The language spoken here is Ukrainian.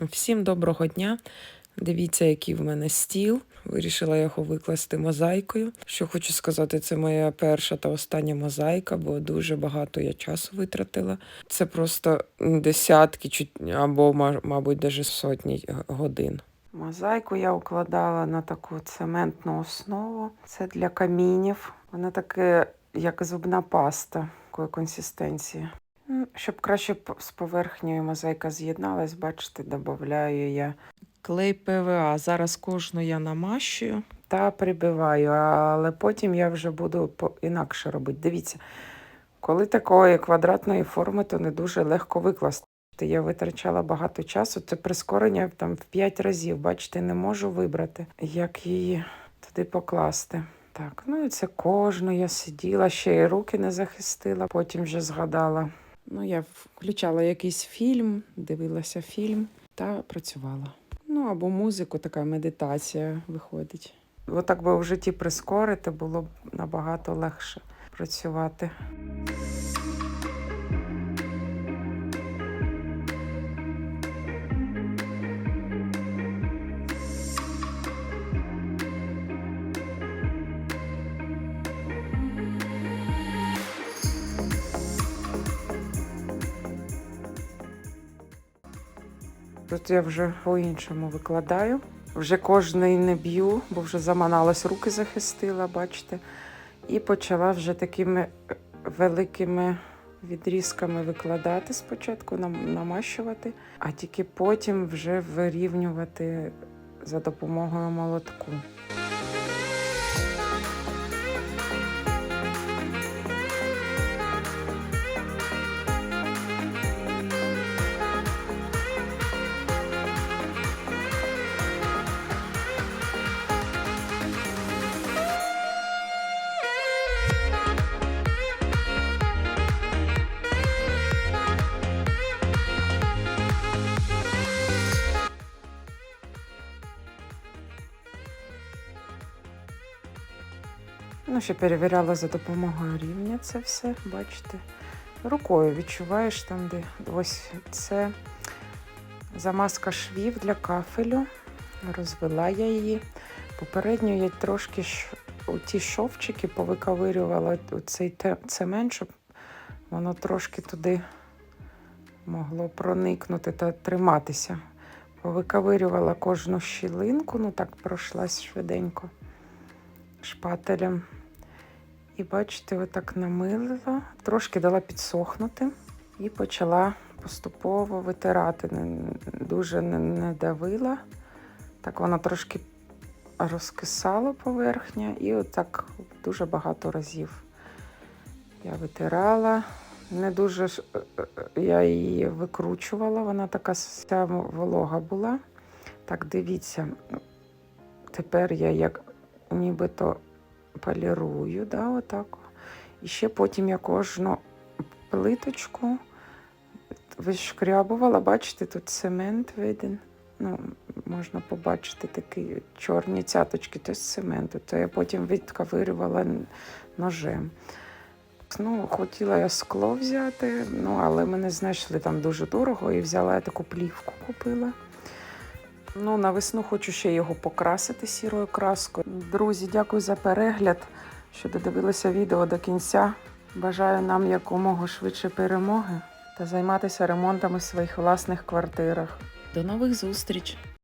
Всім доброго дня. Дивіться, який в мене стіл. Вирішила його викласти мозаїкою. Що хочу сказати, це моя перша та остання мозаїка, бо дуже багато я часу витратила. Це просто десятки або, мабуть, навіть сотні годин. Мозаїку я укладала на таку цементну основу. Це для камінів. Вона таке, як зубна паста, такої консистенції. Ну, Щоб краще з поверхнею мозаїка з'єдналась, бачите, додаю я клей ПВА. Зараз кожну я намащую та прибиваю, але потім я вже буду інакше робити. Дивіться, коли такої квадратної форми, то не дуже легко викласти. Я витрачала багато часу, це прискорення там в 5 разів. Бачите, не можу вибрати, як її туди покласти. Так, ну і це кожну я сиділа, ще й руки не захистила, потім вже згадала. Ну, я включала якийсь фільм, дивилася фільм та працювала. Ну або музику, така медитація виходить. Отак би в житті прискорити, було б набагато легше працювати. Тут я вже по-іншому викладаю. Вже кожний не б'ю, бо вже заманалась, руки захистила, бачите. І почала вже такими е, великими відрізками викладати спочатку, нам- намащувати, а тільки потім вже вирівнювати за допомогою молотку. Ну, ще перевіряла за допомогою рівня це все, бачите. Рукою відчуваєш там, де ось це замазка швів для кафелю. Розвела я її. Попередньо я трошки ті шовчики повиковирювала цей цемент, щоб воно трошки туди могло проникнути та триматися. Повиковирювала кожну щілинку, ну так пройшлась швиденько шпателем. І бачите, отак намилила, трошки дала підсохнути і почала поступово витирати. Дуже не, давила. Так вона трошки розкисала поверхня, і отак дуже багато разів я витирала. Не дуже ж, е, е, я її викручувала, вона така вся волога була. Так, дивіться, тепер я як нібито полірую, да, отак. І ще потім я кожну плиточку вишкрябувала. Бачите, тут цемент виден. Ну, можна побачити такі чорні цяточки, то з цементу. То я потім відковирювала ножем. Ну, хотіла я скло взяти, ну, але ми не знайшли там дуже дорого і взяла я таку плівку купила. Ну, на весну хочу ще його покрасити сірою краскою. Друзі, дякую за перегляд, що додивилися відео до кінця. Бажаю нам якомога швидше перемоги та займатися ремонтами в своїх власних квартирах. До нових зустріч!